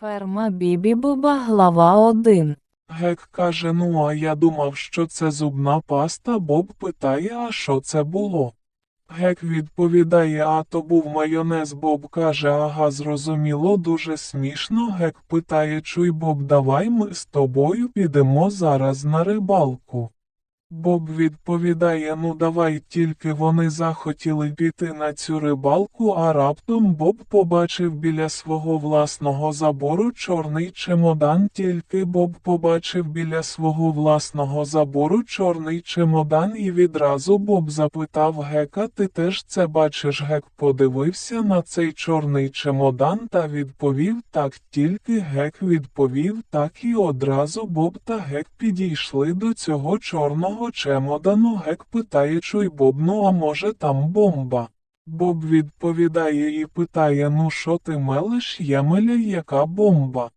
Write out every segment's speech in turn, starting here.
Ферма Бібі Боба, глава 1. Гек каже, ну а я думав, що це зубна паста. Боб питає, а що це було? Гек відповідає, а то був майонез. Боб каже, ага, зрозуміло, дуже смішно. Гек питає, чуй Боб, давай ми з тобою підемо зараз на рибалку. Боб відповідає, ну давай тільки вони захотіли піти на цю рибалку, а раптом Боб побачив біля свого власного забору чорний чемодан, тільки Боб побачив біля свого власного забору чорний чемодан і відразу Боб запитав Гека, ти теж це бачиш? Гек подивився на цей чорний чемодан та відповів так, тільки Гек відповів так і одразу Боб та Гек підійшли до цього чорного чемодану. Гек питає, чуй Боб, ну а може там бомба? Боб відповідає і питає, ну що ти мелиш, Ємеля, яка бомба?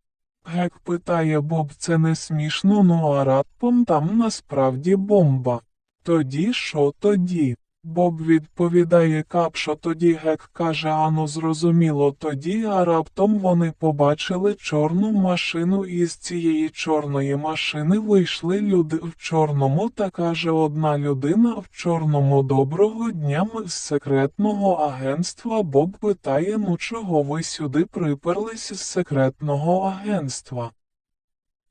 Гек питає Боб, це не смішно, ну а раптом там насправді бомба. Тоді що тоді? Боб відповідає капшо, тоді Гек каже, ану зрозуміло тоді, а раптом вони побачили чорну машину і з цієї чорної машини вийшли люди в чорному та каже одна людина в чорному доброго дня ми з секретного агентства. Боб питає, ну чого ви сюди приперлись з секретного агентства?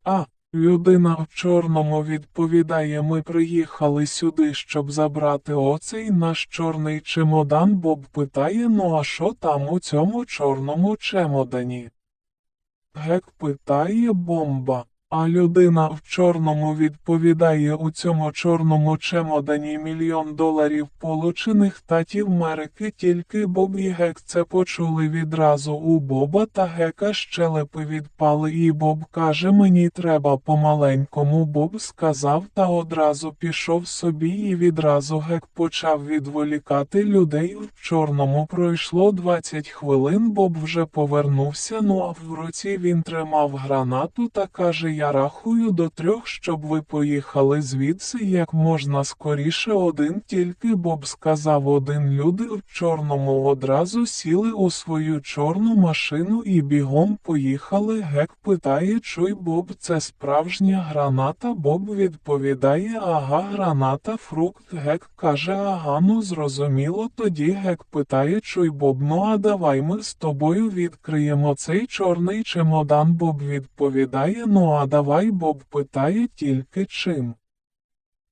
А, людина в чорному відповідає, ми приїхали сюди, щоб забрати оцей наш чорний чемодан. Боб питає, ну а що там у цьому чорному чемодані? Гек питає бомба. А людина в чорному відповідає у цьому чорному чемодані мільйон доларів получених татів Америки, тільки Боб і Гек це почули відразу у Боба та Гека щелепи відпали, і Боб каже, мені треба помаленькому. Боб сказав та одразу пішов собі, і відразу Гек почав відволікати людей в чорному. Пройшло 20 хвилин, Боб вже повернувся, ну а в руці він тримав гранату та каже, я рахую до трьох, щоб ви поїхали звідси як можна скоріше один тільки Боб сказав один люди в чорному одразу сіли у свою чорну машину і бігом поїхали. Гек питає, чуй Боб, це справжня граната. Боб відповідає, ага, граната, фрукт. Гек каже, ага, ну зрозуміло. Тоді Гек питає, чуй Боб, ну а давай ми з тобою відкриємо цей чорний чемодан. Боб відповідає, ну а давай Боб питає тільки чим.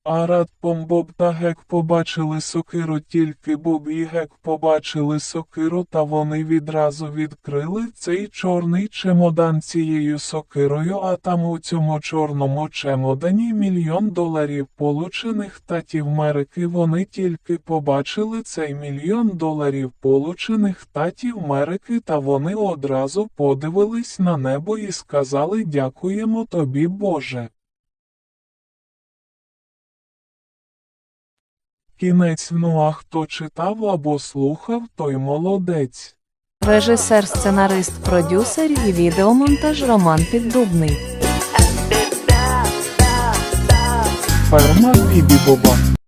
А радпом Боб та Гек побачили сокиру, тільки Боб і Гек побачили сокиру, та вони відразу відкрили цей чорний чемодан цією сокирою, а там у цьому чорному чемодані мільйон доларів получених татів Америки. Вони тільки побачили цей мільйон доларів получених татів Америки, та вони одразу подивились на небо і сказали дякуємо тобі, Боже. Кінець ну а хто читав або слухав, той молодець. Режисер, сценарист, продюсер і відеомонтаж Роман Піддубний. Ферма Бібі Боба.